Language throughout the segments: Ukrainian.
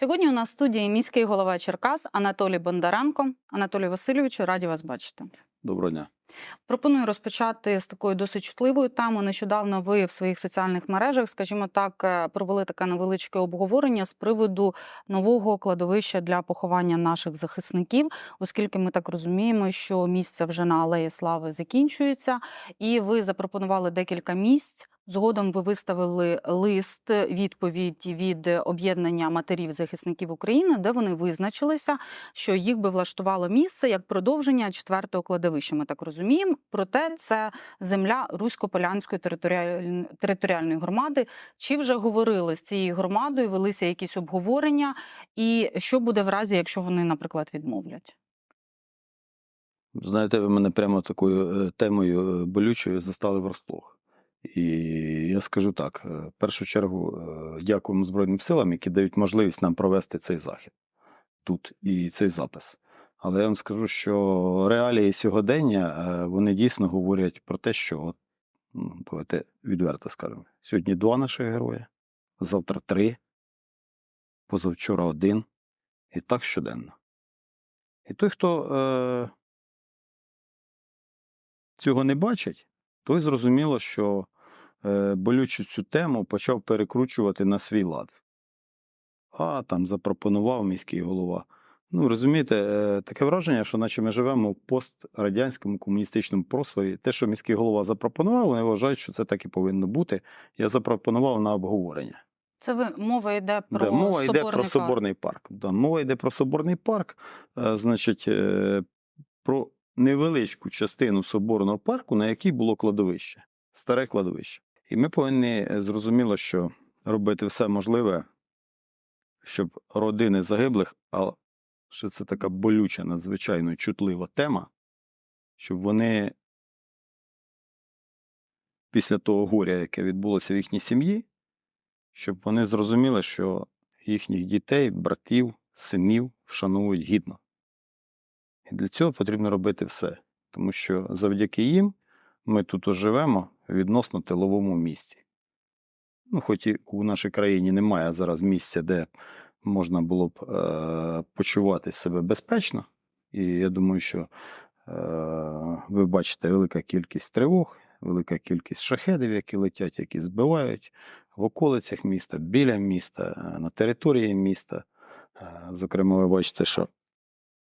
Сьогодні у нас в студії міський голова Черкас Анатолій Бондаренко. Анатолій Васильовичу, раді вас бачити. Доброго дня. Пропоную розпочати з такої досить чутливої теми. Нещодавно ви в своїх соціальних мережах, скажімо так, е, провели таке невеличке обговорення з приводу нового кладовища для поховання наших захисників, оскільки ми так розуміємо, що місце вже на алеї слави закінчується, і ви запропонували декілька місць. Згодом ви виставили лист відповідь від об'єднання матерів захисників України, де вони визначилися, що їх би влаштувало місце як продовження четвертого кладовища. Ми так розуміємо. Проте це земля Русько-Полянської територіаль- територіальної громади. Чи вже говорили з цією громадою, велися якісь обговорення, і що буде в разі, якщо вони, наприклад, відмовлять? Знаєте, ви мене прямо такою е, темою е, болючою застали врасплох. І я скажу так: е, в першу чергу дякуємо Збройним силам, які дають можливість нам провести цей захід тут і цей запис. Але я вам скажу, що реалії сьогодення е, вони дійсно говорять про те, що от, ну, давайте відверто скажемо. Сьогодні два наших герої, завтра три, позавчора один, і так щоденно. І той, хто е, цього не бачить, той зрозуміло, що е, болючу цю тему почав перекручувати на свій лад. А там запропонував міський голова. Ну, розумієте, е, таке враження, що наче ми живемо в пострадянському комуністичному просторі. Те, що міський голова запропонував, вони вважають, що це так і повинно бути. Я запропонував на обговорення. Це ви мова йде про Да, мова йде про парк. соборний парк. Да, мова йде про соборний парк, е, значить, е, про невеличку частину соборного парку, на якій було кладовище, старе кладовище. І ми повинні зрозуміло, що робити все можливе, щоб родини загиблих, а що це така болюча, надзвичайно чутлива тема, щоб вони після того горя, яке відбулося в їхній сім'ї, щоб вони зрозуміли, що їхніх дітей, братів, синів вшановують гідно. І для цього потрібно робити все, тому що завдяки їм ми тут живемо в відносно тиловому місці. Ну, хоч і у нашій країні немає зараз місця, де можна було б е- почувати себе безпечно. І я думаю, що е- ви бачите велика кількість тривог, велика кількість шахедів, які летять, які збивають в околицях міста, біля міста, е, на території міста. Е, Зокрема, ви бачите, що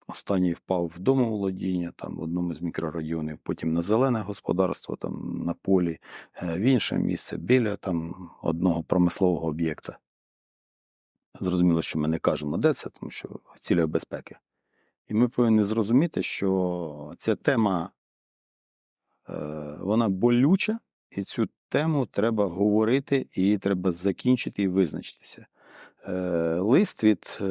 останній впав в домоволодіння, там в одному з мікрорайонів, потім на зелене господарство, там на полі, е, в інше місце біля там одного промислового об'єкта. Зрозуміло, що ми не кажемо, де це, тому що цілях безпеки. І ми повинні зрозуміти, що ця тема е, вона болюча, і цю тему треба говорити, і її треба закінчити і визначитися. Е, Лист від е,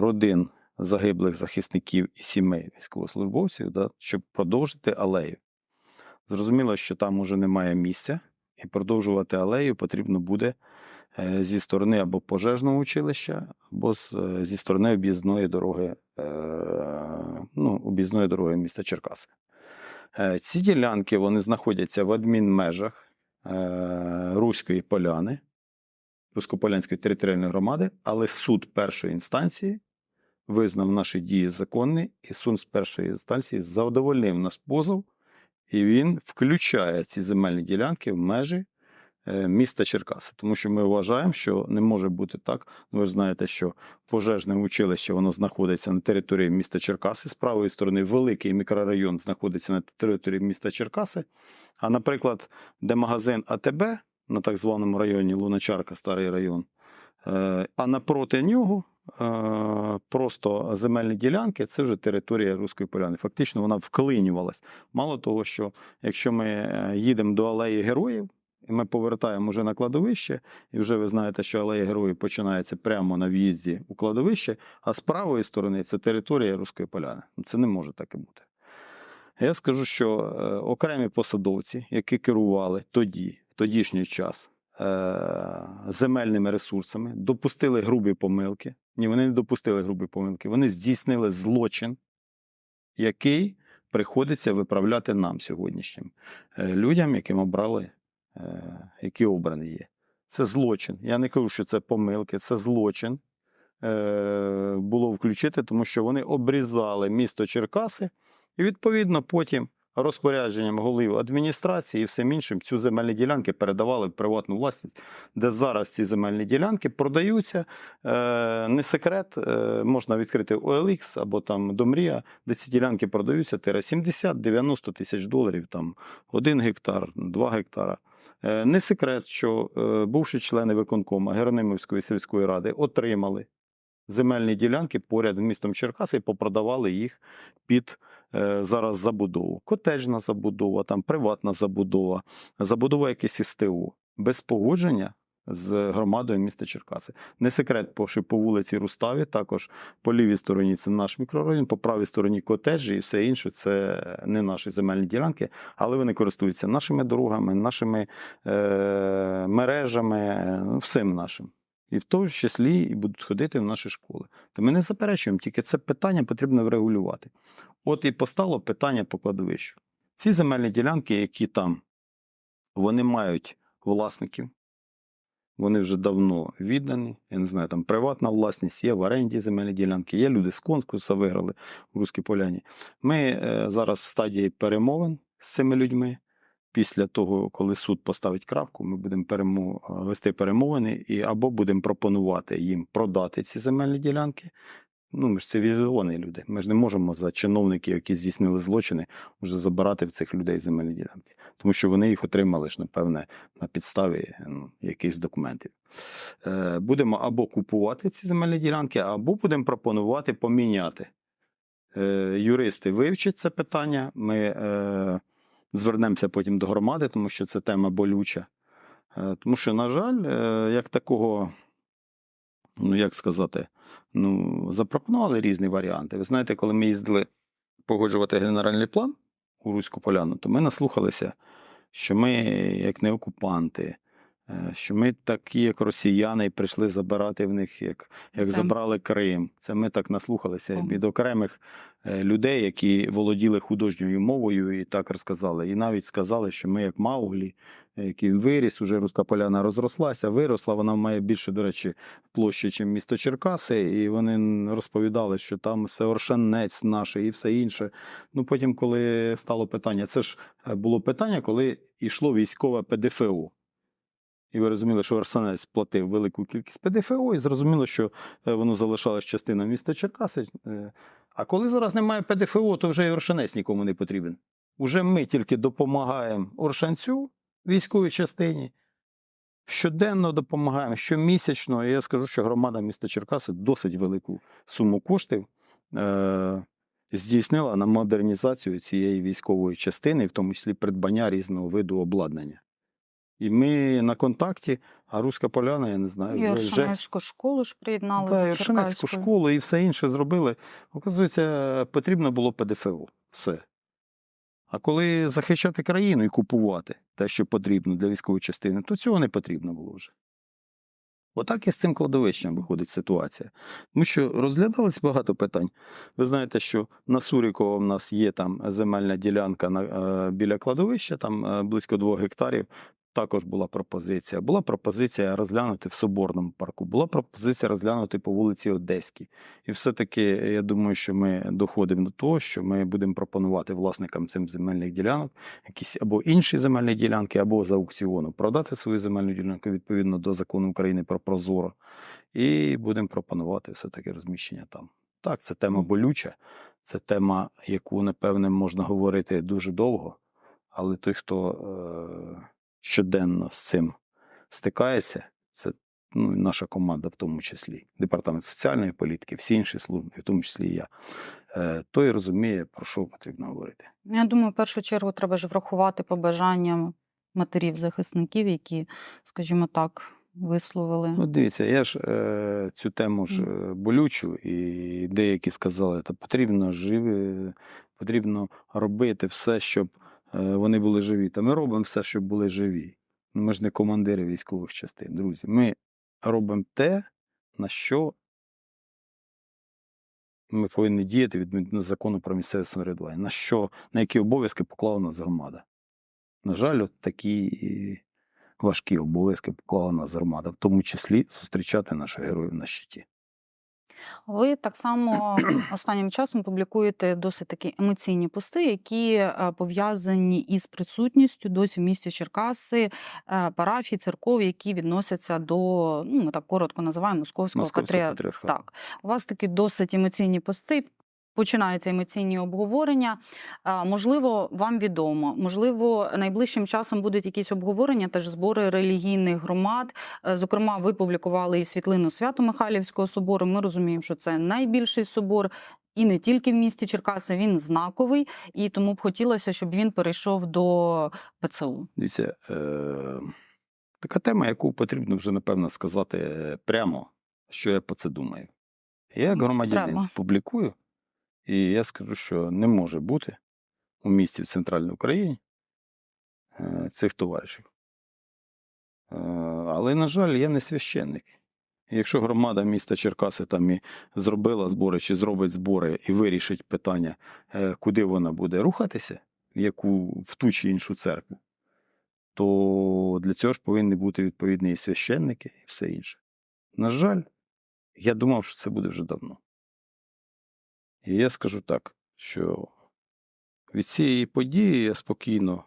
родин загиблих захисників і сімей військовослужбовців, да, щоб продовжити алею. Зрозуміло, що там уже немає місця, і продовжувати алею потрібно буде зі сторони або пожежного училища, або е, зі сторони об'їзної дороги, е, ну, об'їзної дороги міста Черкаси. Е, Ці ділянки вони знаходяться в адмінмежах е, Руської поляни, Руськополянської територіальної громади, але суд першої інстанції визнав наші дії законні, і суд з першої інстанції задовольнив наш позов, і він включає ці земельні ділянки в межі е, міста Черкаси. Тому що ми вважаємо, що не може бути так. Ну, ви ж знаєте, що пожежне училище воно знаходиться на території міста Черкаси. З правої сторони великий мікрорайон знаходиться на території міста Черкаси. А, наприклад, де магазин АТБ на так званому районі Луначарка, старий район, е, а напроти нього е, просто земельні ділянки це вже територія Руської поляни. Фактично вона вклинювалась. Мало того, що якщо ми е, їдемо до алеї героїв, і ми повертаємо вже на кладовище, і вже ви знаєте, що алея героїв починається прямо на в'їзді у кладовище, а з правої сторони це територія Руської поляни. Це не може таке бути. Я скажу, що е, окремі посадовці, які керували тоді, в тодішній час, е, земельними ресурсами, допустили грубі помилки. Ні, вони не допустили грубі помилки. Вони здійснили злочин, який приходиться виправляти нам сьогоднішнім е, людям, яким обрали, е, які обрані є. Це злочин. Я не кажу, що це помилки, це злочин. е, було включити, тому що вони обрізали місто Черкаси, і відповідно потім розпорядженням голів адміністрації і всім іншим цю земельні ділянки передавали в приватну власність, де зараз ці земельні ділянки продаються. Е, не секрет, можна відкрити OLX або там Домрія, де ці ділянки продаються тире 70-90 тисяч доларів, там 1 гектар, 2 гектара. Е, Не секрет, що е, бувші члени виконкома Геронимівської сільської ради отримали земельні ділянки поряд з містом Черкаси і попродавали їх під е, зараз забудову. Котежна забудова, там приватна забудова, забудова якесь СТО. Без погодження з громадою міста Черкаси. Не секрет, що по вулиці Руставі, також по лівій стороні це наш мікрорайон, по правій стороні котеджі і все інше це не наші земельні ділянки, але вони користуються нашими дорогами, нашими е, мережами, всім нашим. І в тому числі і будуть ходити в наші школи. То ми не заперечуємо, тільки це питання потрібно врегулювати. От і постало питання по кладовищу. Ці земельні ділянки, які там, вони мають власників, вони вже давно віддані. Я не знаю, там приватна власність, є в оренді земельні ділянки, є люди з конкурсу виграли в Руській Поляні. Ми е, зараз в стадії перемовин з цими людьми. Після того, коли суд поставить крапку, ми будемо перемо... вести перемовини і або будемо пропонувати їм продати ці земельні ділянки. Ну, ми ж цивілізовані люди. Ми ж не можемо за чиновників, які здійснили злочини, вже забирати в цих людей земельні ділянки. Тому що вони їх отримали ж, напевне, на підставі ну, якихось документів. Е, будемо або купувати ці земельні ділянки, або будемо пропонувати поміняти. Е, юристи вивчать це питання. Ми е, звернемося потім до громади, тому що це тема болюча. Е, тому що, на жаль, е, як такого, ну як сказати, ну, запропонували різні варіанти. Ви знаєте, коли ми їздили погоджувати генеральний план у Руську Поляну, то ми наслухалися, що ми, як не окупанти, що ми такі, як росіяни, і прийшли забирати в них, як, як Це- забрали Крим. Це ми так наслухалися Ага. від окремих е, людей, які володіли художньою мовою, і так розказали. І навіть сказали, що ми, як Мауглі, е, який виріс, уже Руська Поляна розрослася, виросла, вона має більше, до речі, площі, ніж місто Черкаси, і вони розповідали, що там все Оршанець наш і все інше. Ну потім, коли стало питання, це ж е, було питання, коли йшло військове ПДФО. І ви розуміли, що Арсенець платив велику кількість ПДФО, і зрозуміло, що е, воно залишалось частиною міста Черкаси. Е, А коли зараз немає ПДФО, то вже і Оршанець нікому не потрібен. Уже ми тільки допомагаємо Оршанцю, військовій частині, щоденно допомагаємо, щомісячно. Я скажу, що громада міста Черкаси досить велику суму коштів е- здійснила на модернізацію цієї військової частини, в тому числі придбання різного виду обладнання. І ми на контакті, а Руська Поляна, я не знаю, І вже, вже школу ж приєднали та, до і Оршанецьку школу і все інше зробили. Оказується, потрібно було ПДФО. Все. А коли захищати країну і купувати те, що потрібно для військової частини, то цього не потрібно було вже. Отак і з цим кладовищем виходить ситуація. Тому що розглядалось багато питань. Ви знаєте, що на Сурікова в нас є там земельна ділянка на, е, біля кладовища, там е, близько двох гектарів. Також була пропозиція. Була пропозиція розглянути в Соборному парку, була пропозиція розглянути по вулиці Одеській. І все-таки я думаю, що ми доходимо до того, що ми будемо пропонувати власникам цим земельних ділянок якісь або інші земельні ділянки, або за аукціону продати свою земельну ділянку відповідно до закону України про Прозоро. І будемо пропонувати все-таки розміщення там. Так, це тема болюча, це тема, яку, напевне, можна говорити дуже довго, але той, хто е- щоденно з цим стикається, це ну, наша команда, в тому числі, департамент соціальної політики, всі інші служби, в тому числі і я, е- той розуміє, про що потрібно говорити. Я думаю, в першу чергу треба ж врахувати побажання матерів захисників, які, скажімо так, висловили. Ну, дивіться, я ж е, цю тему ж е, болючу, і деякі сказали, що потрібно живі, потрібно робити все, щоб вони були живі. Та ми робимо все, щоб були живі. Ну, Ми ж не командири військових частин, друзі. Ми робимо те, на що ми повинні діяти відповідно закону про місцеве самоврядування, на що, на які обов'язки поклала нас громада. На жаль, от такі важкі обов'язки поклала нас громада, в тому числі зустрічати наших героїв на щиті. Ви так само останнім часом публікуєте досить такі емоційні пости, які е, пов'язані із присутністю досі в місті Черкаси парафії парафій, церков, які відносяться до, ну ми так коротко називаємо московського, Московського патріархату. Так, у вас такі досить емоційні пости. Починаються емоційні обговорення. Можливо, вам відомо, можливо, найближчим часом будуть якісь обговорення, теж збори релігійних громад. Е, Зокрема, ви публікували і світлину Свято-Михайлівського собору. Ми розуміємо, що це найбільший собор. І не тільки в місті Черкаси, він знаковий, і тому б хотілося, щоб він перейшов до ПЦУ. Дивіться, е, така тема, яку потрібно вже, напевно, сказати прямо, що я про це думаю. Я як громадянин Прямо. публікую, і я скажу, що не може бути у місті в Центральній Україні цих товаришів. Е, але, на жаль, я не священник. Якщо громада міста Черкаси там і зробила збори чи зробить збори і вирішить питання, е, куди вона буде рухатися, яку в ту чи іншу церкву, то для цього ж повинні бути відповідні і священники і все інше. На жаль, я думав, що це буде вже давно. І я скажу так, що від цієї події я спокійно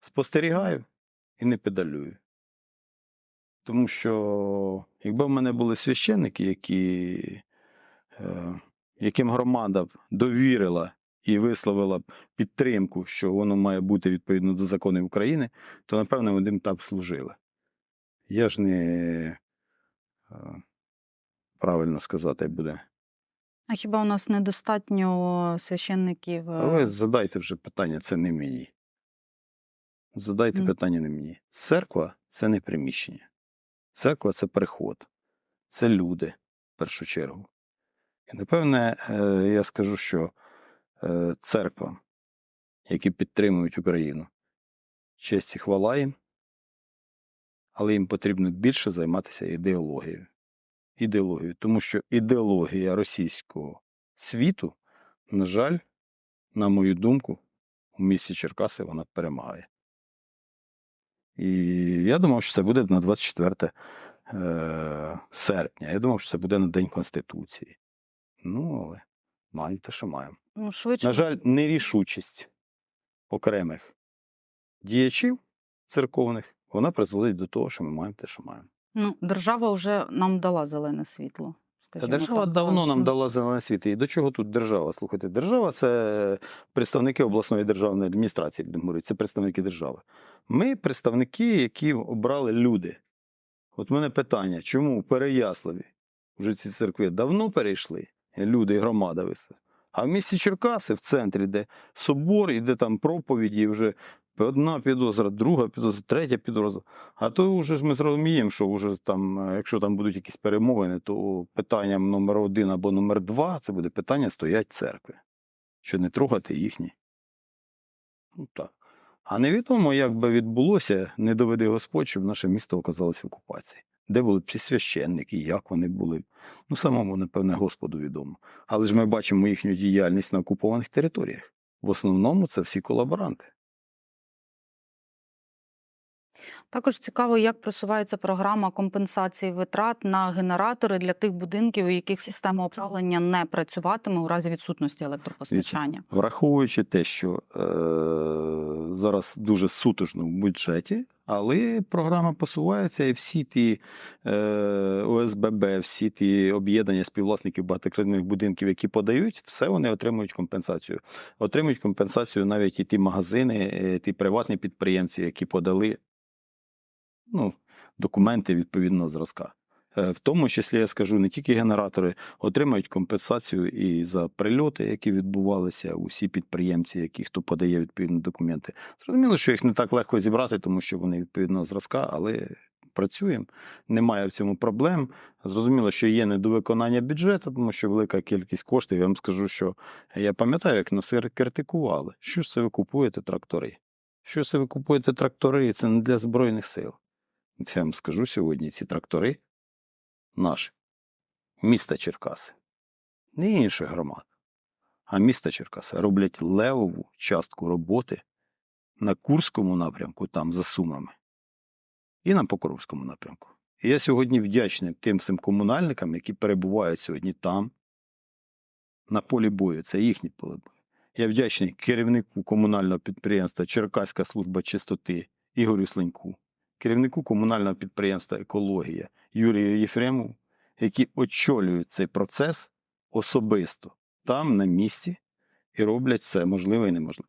спостерігаю і не педалюю. Тому що якби в мене були священники, які, е, яким громада б довірила і висловила б підтримку, що воно має бути відповідно до законів України, то напевно вони б так служили. Я ж не е, правильно сказати буде. А хіба у нас недостатньо священників? е, ви задайте вже питання, це не мені. Задайте Мгм. питання не мені. Церква це не приміщення. Церква це приход, це люди, в першу чергу. І напевне, е, я скажу, що е, церква, які підтримують Україну, честь і хвала їм, але їм потрібно більше займатися ідеологією. Ідеологією, тому що ідеологія російського світу, на жаль, на мою думку, у місті Черкаси вона перемагає. І я думав, що це буде на 24 е, серпня. Я думав, що це буде на День Конституції. Ну, але маємо те, що маємо. Ну, швидше На жаль, нерішучість окремих діячів церковних вона призводить до того, що ми маємо те, що маємо. Ну, держава вже нам дала зелене світло. Та держава так, давно нам дала зелене світло. І до чого тут держава? Слухайте, держава це представники обласної державної адміністрації, будемо говорити, це представники держави. Ми представники, які обрали люди. От мене питання, чому в Переяславі вже ці церкви давно перейшли, люди і громада висла. А в місті Черкаси, в центрі, де собор, і де там проповіді, вже одна підозра, друга підозра, третя підозра. А то вже ж ми зрозуміємо, що вже там, е, якщо там будуть якісь перемовини, то питанням номер один або номер два це буде питання стоять церкви, що не трогати їхні. Ну так. А невідомо, як би відбулося, не доведи Господь, щоб наше місто оказалося в окупації. Де були ці священники, як вони були. Ну, самому, напевне, Господу відомо. Але ж ми бачимо їхню діяльність на окупованих територіях. В основному це всі колаборанти. Також цікаво, як просувається програма компенсації витрат на генератори для тих будинків, у яких система опалення не працюватиме у разі відсутності електропостачання. Враховуючи те, що е, зараз дуже сутужно в бюджеті, але програма посувається, і всі ті е, ОСББ, всі ті об'єднання співвласників багатократних будинків, які подають, все вони отримують компенсацію. Отримують компенсацію навіть і ті магазини, е, ті приватні підприємці, які подали ну, документи відповідного зразка. Е, В тому числі я скажу, не тільки генератори отримають компенсацію і за прильоти, які відбувалися, усі підприємці, які хто подає відповідні документи. Зрозуміло, що їх не так легко зібрати, тому що вони відповідного зразка, але працюємо. Немає в цьому проблем. Зрозуміло, що є недовиконання бюджету, тому що велика кількість коштів. Я вам скажу, що я пам'ятаю, як нас критикували. Що це ви купуєте трактори? Що це ви купуєте трактори? Це не для Збройних сил. Я вам скажу сьогодні, ці трактори наші, міста Черкаси, не інших громад, а міста Черкаси роблять левову частку роботи на Курському напрямку, там за Сумами, і на Покровському напрямку. І я сьогодні вдячний тим всім комунальникам, які перебувають сьогодні там, на полі бою. Це їхнє поле бою. Я вдячний керівнику комунального підприємства Черкаська служба чистоти Ігорю Сленьку, керівнику комунального підприємства Екологія Юрію Єфремову, які очолюють цей процес особисто там, на місці, і роблять все можливе і неможливе.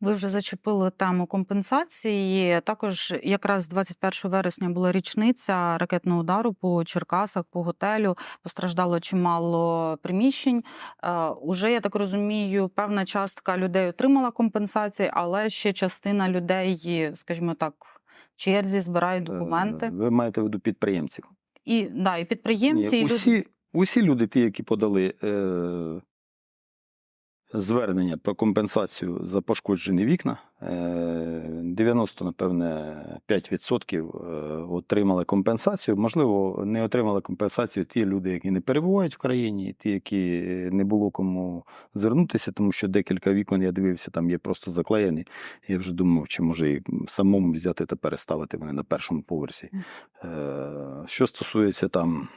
Ви вже зачепили тему компенсації. Також якраз 21 вересня була річниця ракетного удару по Черкасах, по готелю. Постраждало чимало приміщень. Е, Уже я так розумію, певна частка людей отримала компенсації, але ще частина людей, скажімо так, черзі збирають документи. Е, Ви маєте в виду підприємців. І да, і підприємці, Ні, і люди. усі, усі люди, ті, які подали е, звернення про компенсацію за пошкоджені вікна, е, 90, напевне, 5% е, отримали компенсацію. Можливо, не отримали компенсацію ті люди, які не перебувають в країні, ті, які не було кому звернутися, тому що декілька вікон я дивився, там є просто заклеєні. Я вже думав, чи може і самому взяти та переставити вони на першому поверсі. Е, що стосується там.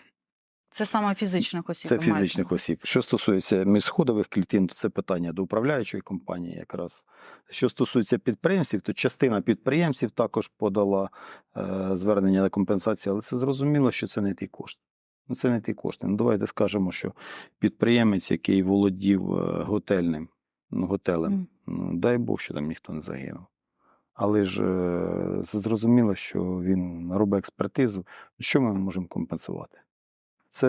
Це саме фізичних осіб. Це фізичних осіб. Що стосується міжсходових клітин, то це питання до управляючої компанії якраз. Що стосується підприємців, то частина підприємців також подала е, звернення на компенсацію, але це зрозуміло, що це не ті кошти. Ну, це не ті кошти. Ну, давайте скажемо, що підприємець, який володів е, готельним, ну, готелем, Мгм. ну, дай Бог, що там ніхто не загинув. Але ж е, зрозуміло, що він робить експертизу. Що ми можемо компенсувати? Це,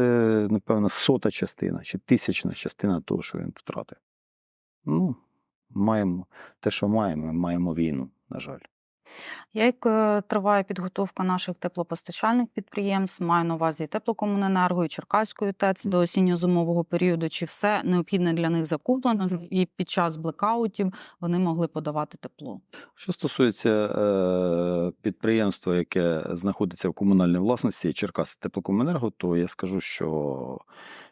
напевно, сота частина чи тисячна частина того, що він втратив. Ну, маємо те, що маємо, маємо війну, на жаль. Як е, триває підготовка наших теплопостачальних підприємств, маю на увазі і теплокомуненерго, і Черкаської ТЕЦ до осінньо-зимового періоду, чи все необхідне для них закуплено, і під час блекаутів вони могли подавати тепло? Що стосується е, підприємства, яке знаходиться в комунальній власності Черкаси теплокомуненерго, то я скажу, що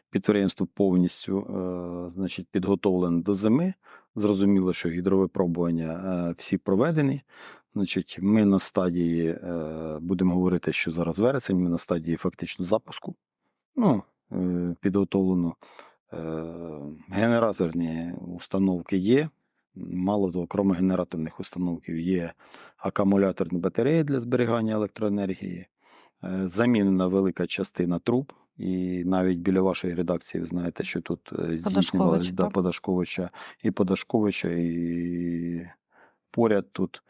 підприємство повністю е, значить, підготовлене до зими. Зрозуміло, що гідровипробування всі проведені. Значить, ми на стадії, е, будемо говорити, що зараз вересень, ми на стадії фактично запуску. Ну, е, підготовлено е, генераторні установки є. Мало того, крім генераторних установків, є акумуляторні батареї для зберігання електроенергії. Замінена велика частина труб. І навіть біля вашої редакції ви знаєте, що тут здійснювалася да. Подашковича і Подашковича, і поряд тут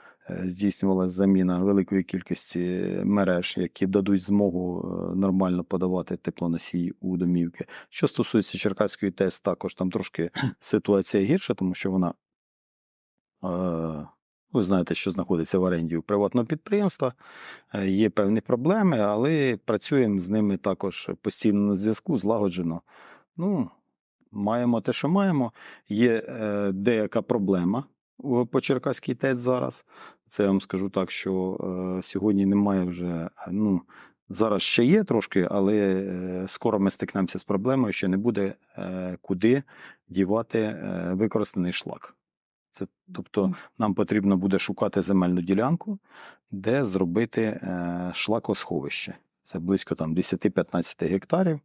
здійснювалася заміна великої кількості мереж, які дадуть змогу е, нормально подавати теплоносії у домівки. Що стосується Черкаської ТЕС, також там трошки ситуація гірша, тому що вона. Е, ви знаєте, що знаходиться в оренді у приватного підприємства. Е, Є певні проблеми, але працюємо з ними також постійно на зв'язку, злагоджено. Ну, маємо те, що маємо. Є е, деяка проблема по Черкаській ТЕЦ зараз. Це я вам скажу так, що е, сьогодні немає вже. е, Ну, зараз ще є трошки, але е, скоро ми стикнемося з проблемою, що не буде е, куди дівати е, використаний шлак. Це, тобто, нам потрібно буде шукати земельну ділянку, де зробити е, шлакосховище. Це близько там 10-15 гектарів.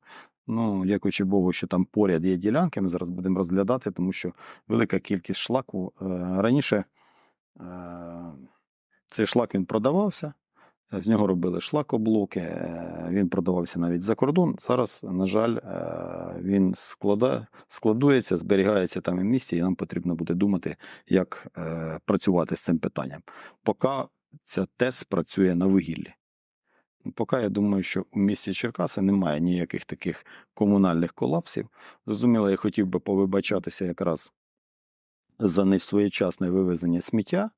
Ну, дякуючи Богу, що там поряд є ділянки, ми зараз будемо розглядати, тому що велика кількість шлаку. Е, раніше е, цей шлак він продавався, з нього робили шлакоблоки, е, він продавався навіть за кордон. Зараз, на жаль, е, він складується, зберігається там і в місті, і нам потрібно буде думати, як е, працювати з цим питанням. Поки ця ТЕЦ працює на вугіллі. Поки я думаю, що у місті Черкаси немає ніяких таких комунальних колапсів. Зрозуміло, я хотів би повибачатися якраз за несвоєчасне вивезення сміття.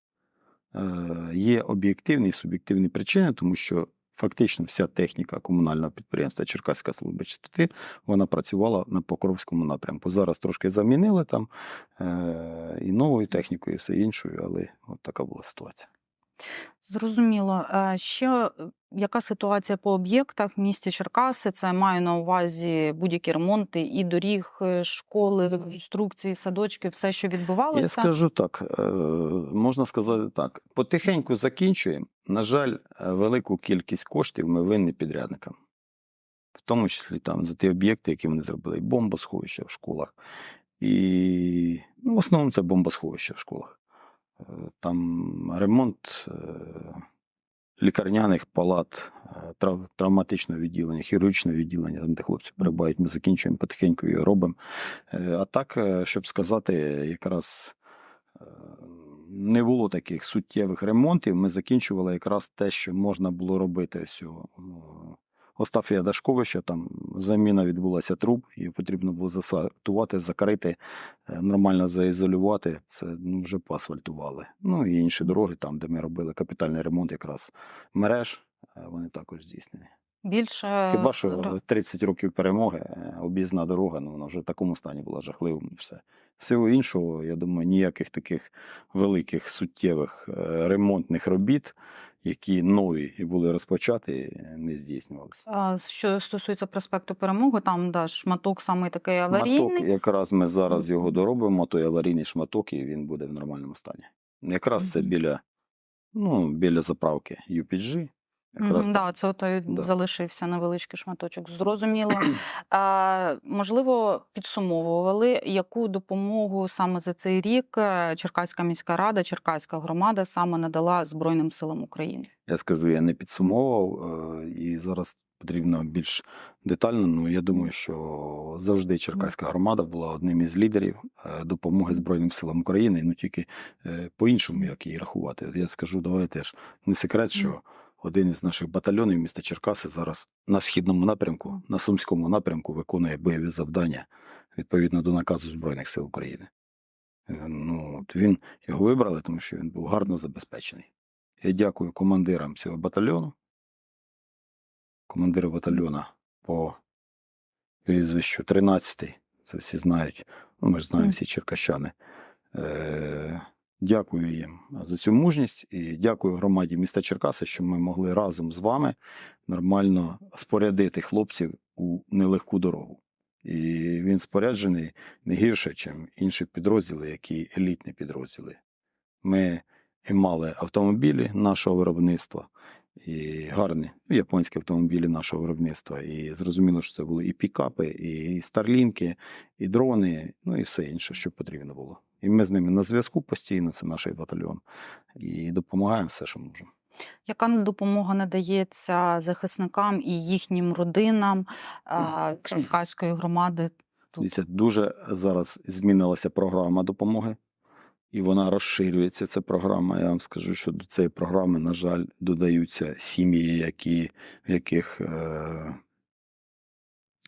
Е, Є об'єктивні і суб'єктивні причини, тому що фактично вся техніка комунального підприємства Черкаська служба чистоти вона працювала на Покровському напрямку. Зараз трошки замінили там е, і новою технікою, і все іншою, але от така була ситуація. Зрозуміло. Е, Ще е, яка ситуація по об'єктах в місті Черкаси? Це маю на увазі будь-які ремонти і доріг, е, школи, реконструкції, садочки, все, що відбувалося. Я скажу так, можна сказати так. Потихеньку закінчуємо. На жаль, велику кількість коштів ми винні підрядникам. В тому числі там за ті об'єкти, які вони зробили, і бомбосховища в школах. І ну, в основному це бомбосховища в школах. Там ремонт е, лікарняних палат, е, трав- травматичного відділення, хірургічного відділення, там, де хлопці перебувають, ми закінчуємо потихеньку і робимо. Е, А так, щоб сказати, якраз не було таких суттєвих ремонтів. Ми закінчували якраз те, що можна було робити. Ось Остафія Дашковища, там заміна відбулася труб, її потрібно було засатувати, закрити, е, нормально заізолювати. Це ну, вже поасфальтували. Ну і інші дороги, там, де ми робили капітальний ремонт, якраз мереж, е, вони також здійснені. Більше Хіба що ре- 30 років перемоги, е, об'їзна дорога, ну вона вже в такому стані була жахливим і все. Всього іншого, я думаю, ніяких таких великих суттєвих е, ремонтних робіт, які нові і були розпочаті, е, не здійснювалися. А, Що стосується проспекту перемоги, там да, шматок саме такий аварійний. Шматок, якраз ми зараз його доробимо, той аварійний шматок, і він буде в нормальному стані. Якраз це біля, ну, біля заправки UPG. Якраз так. да, це той Да. залишився невеличкий шматочок. Зрозуміло. А, можливо, підсумовували, яку допомогу саме за цей рік е, Черкаська міська рада, Черкаська громада саме надала Збройним силам України. Я скажу, я не підсумовував, е, і зараз потрібно більш детально. Ну я думаю, що завжди Черкаська громада була одним із лідерів е, допомоги Збройним силам України. Ну тільки по-іншому, як її рахувати. Я скажу, давайте ж не секрет, що один із наших батальйонів міста Черкаси зараз на східному напрямку, на сумському напрямку виконує бойові завдання відповідно до наказу Збройних сил України. Е, Ну, от він його вибрали, тому що він був гарно забезпечений. Я дякую командирам цього батальйону. Командир батальйона по прізвищу 13-й. Це всі знають. Ну, ми ж знаємо всі черкащани. Е, дякую їм за цю мужність і дякую громаді міста Черкаси, що ми могли разом з вами нормально спорядити хлопців у нелегку дорогу. І він споряджений не гірше, ніж інші підрозділи, які елітні підрозділи. Ми і мали автомобілі нашого виробництва, і гарні ну, японські автомобілі нашого виробництва. І зрозуміло, що це були і пікапи, і старлінки, і дрони, ну і все інше, що потрібно було. І ми з ними на зв'язку постійно, це наш батальйон, і допомагаємо все, що можемо. Яка допомога надається захисникам і їхнім родинам Черкаської громади? Тут. Дуже зараз змінилася програма допомоги, і вона розширюється. Ця програма. Я вам скажу, що до цієї програми, на жаль, додаються сім'ї, які, в яких е,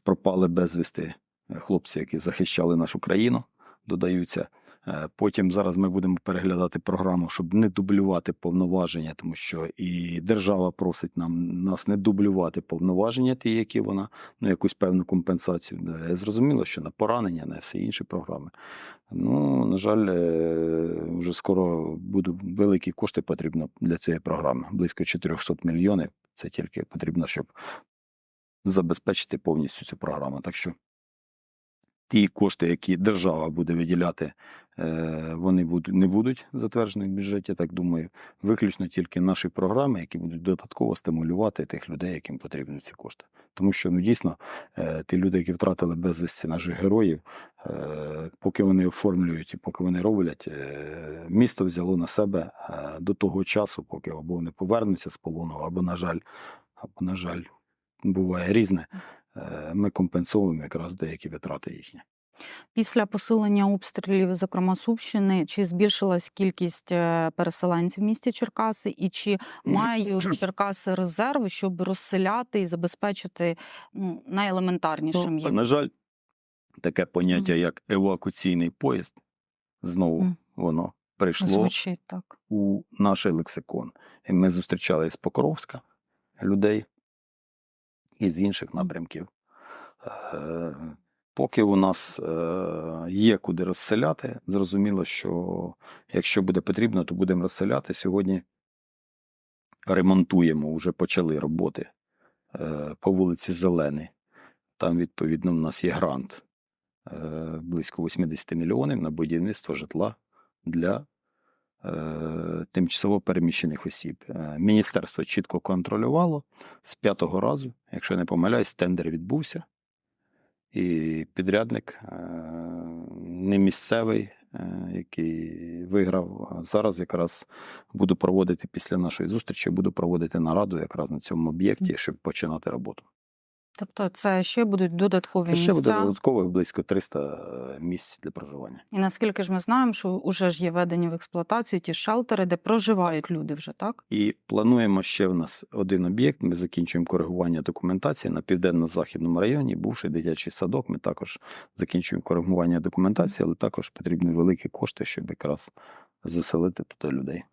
пропали безвісти е, хлопці, які захищали нашу країну. Додаються. Е, Потім зараз ми будемо переглядати програму, щоб не дублювати повноваження, тому що і держава просить нам нас не дублювати повноваження, ті, які вона ну, якусь певну компенсацію. Зрозуміло, що на поранення, на всі інші програми. Ну, на жаль, е, вже скоро будуть великі кошти потрібно для цієї програми. Близько 400 мільйонів. Це тільки потрібно, щоб забезпечити повністю цю програму. Так що ті кошти, які держава буде виділяти, е, вони не будуть затверджені в бюджеті, так думаю. Виключно тільки наші програми, які будуть додатково стимулювати тих людей, яким потрібні ці кошти. Тому що ну, дійсно е, ті люди, які втратили безвісті наших героїв, е, поки вони оформлюють і поки вони роблять, місто взяло на себе до того часу, поки або вони повернуться з полону, або, на жаль, або, на жаль, буває різне. Е, Ми компенсуємо якраз деякі витрати їхні. Після посилення обстрілів, зокрема Сумщини, чи збільшилась кількість е, переселенців в місті Черкаси, і чи мають Черкаси резерви, щоб розселяти і забезпечити ну, найелементарнішим Ну, їм? на жаль, таке поняття, Мгм. як евакуаційний поїзд, знову Мгм. воно прийшло Звучить так. у наш лексикон. І ми зустрічали з Покровська людей і з інших напрямків. Е, Поки у нас е, є куди розселяти, зрозуміло, що якщо буде потрібно, то будемо розселяти. Сьогодні ремонтуємо, вже почали роботи е, по вулиці Зелений. Там, відповідно, у нас є грант близько 80 мільйонів на будівництво житла для тимчасово переміщених осіб. Е, Міністерство чітко контролювало з п'ятого разу, якщо я не помиляюсь, тендер відбувся. І підрядник е, не місцевий, е, який виграв. Зараз якраз буду проводити після нашої зустрічі, буду проводити нараду якраз на цьому об'єкті, щоб починати роботу. Тобто, це ще будуть додаткові Це ще буде місця. додаткових близько 300 місць для проживання. І наскільки ж ми знаємо, що вже ж є введені в експлуатацію ті шелтери, де проживають люди вже, так? І плануємо ще в нас один об'єкт. Ми закінчуємо коригування документації на південно-західному районі, бувший дитячий садок. Ми також закінчуємо коригування документації, але також потрібні великі кошти, щоб якраз заселити туди людей.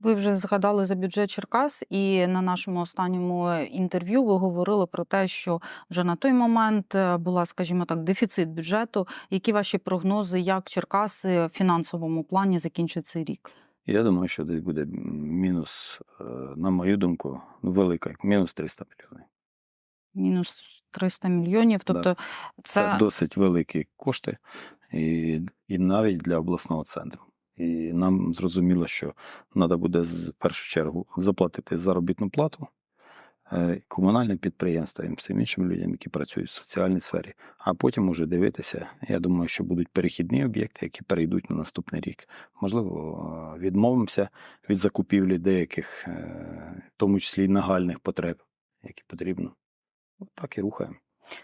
Ви вже згадали за бюджет Черкас, і на нашому останньому інтерв'ю ви говорили про те, що вже на той момент е, була, скажімо так, дефіцит бюджету. Які ваші прогнози, як Черкаси в фінансовому плані закінчать цей рік? Я думаю, що десь буде мінус, е, на мою думку, велика, мінус 300 мільйонів. Мінус 300 мільйонів. Тобто, Це, це, досить великі кошти, і, і навіть для обласного центру. І нам зрозуміло, що треба буде в першу чергу заплатити заробітну плату е, комунальним підприємствам і всім іншим людям, які працюють в соціальній сфері, а потім уже дивитися. Я думаю, що будуть перехідні об'єкти, які перейдуть на наступний рік. Можливо, е, відмовимося від закупівлі деяких, е, в тому числі й нагальних потреб, які потрібно. От так і рухаємо.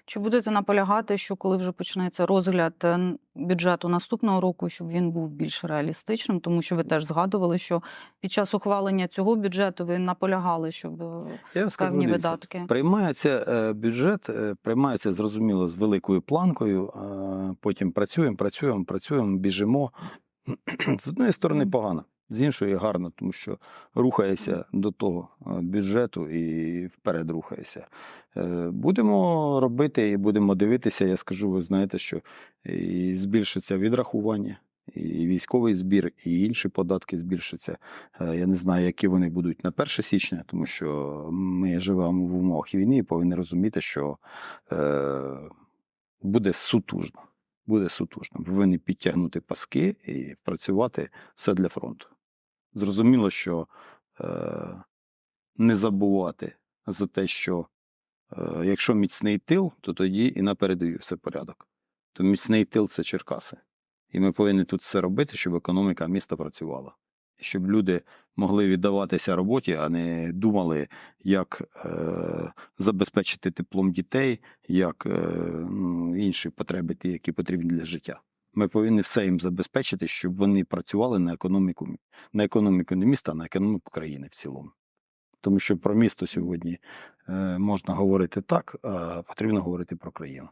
Чи будете наполягати, що коли вже почнеться розгляд е, бюджету наступного року, щоб він був більш реалістичним, тому що ви теж згадували, що під час ухвалення цього бюджету ви наполягали, щоб е, Я скажу, певні дивіться, видатки. Приймається е, бюджет, приймається зрозуміло з великою планкою. Потім працюємо, працюємо, працюємо, біжимо. З однієї сторони погано, з іншої гарно, тому що рухається до того е, бюджету і вперед рухається. Е, Будемо робити і будемо дивитися. Я скажу, ви знаєте, що і збільшиться відрахування. І військовий збір, і інші податки збільшаться. Е, Я не знаю, які вони будуть на 1 січня, тому що ми живемо в умовах війни і повинні розуміти, що буде сутужно. Буде сутужно. Повинні підтягнути паски і працювати все для фронту. Зрозуміло, що е, не забувати за те, що е, якщо міцний тил, то тоді і на передовій все порядок. То міцний тил це Черкаси. І ми повинні тут все робити, щоб економіка міста працювала. Щоб люди могли віддаватися роботі, а не думали, як е, забезпечити теплом дітей, як е, ну, інші потреби, ті, які потрібні для життя. Ми повинні все їм забезпечити, щоб вони працювали на економіку, на економіку не міста, а на економіку країни в цілому. Тому що про місто сьогодні е, можна говорити так, а потрібно говорити про країну.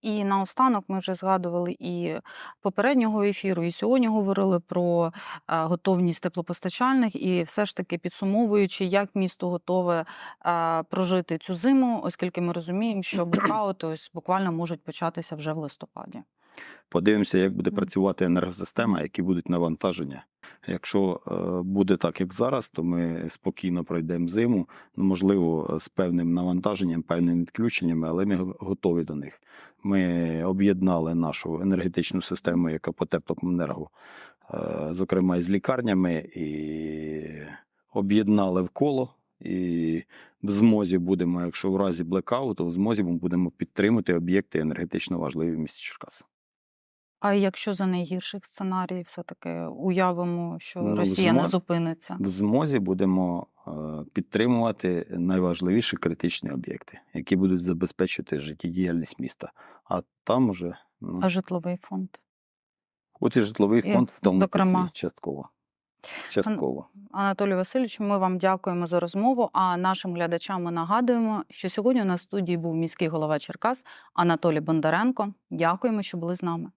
І наостанок ми вже згадували і попереднього ефіру, і сьогодні говорили про е, готовність теплопостачальних, і все ж таки підсумовуючи, як місто готове е, прожити цю зиму, оскільки ми розуміємо, що блекаути ось буквально можуть початися вже в листопаді. Подивимося, як буде працювати енергосистема, які будуть навантаження. Якщо е, буде так, як зараз, то ми спокійно пройдемо зиму. Ну, можливо, з певним навантаженням, певними відключеннями, але ми готові до них. Ми об'єднали нашу енергетичну систему, яка по теплокомуненерго, е, зокрема із лікарнями, і об'єднали в коло. І в змозі будемо, якщо в разі блекауту, в змозі ми будемо підтримати об'єкти енергетично важливі в місті Черкаси. А якщо за найгірших сценаріїв, все таки уявимо, що Ну, Росія не зупиниться. в змозі будемо е, підтримувати найважливіші критичні об'єкти, які будуть забезпечувати життєдіяльність міста. А там уже ну, А житловий фонд. от і житловий і фонд в тому зокрема. числі частково. Частково. Анатолій Васильович, ми вам дякуємо за розмову. А нашим глядачам ми нагадуємо, що сьогодні у нас в студії був міський голова Черкас Анатолій Бондаренко. Дякуємо, що були з нами.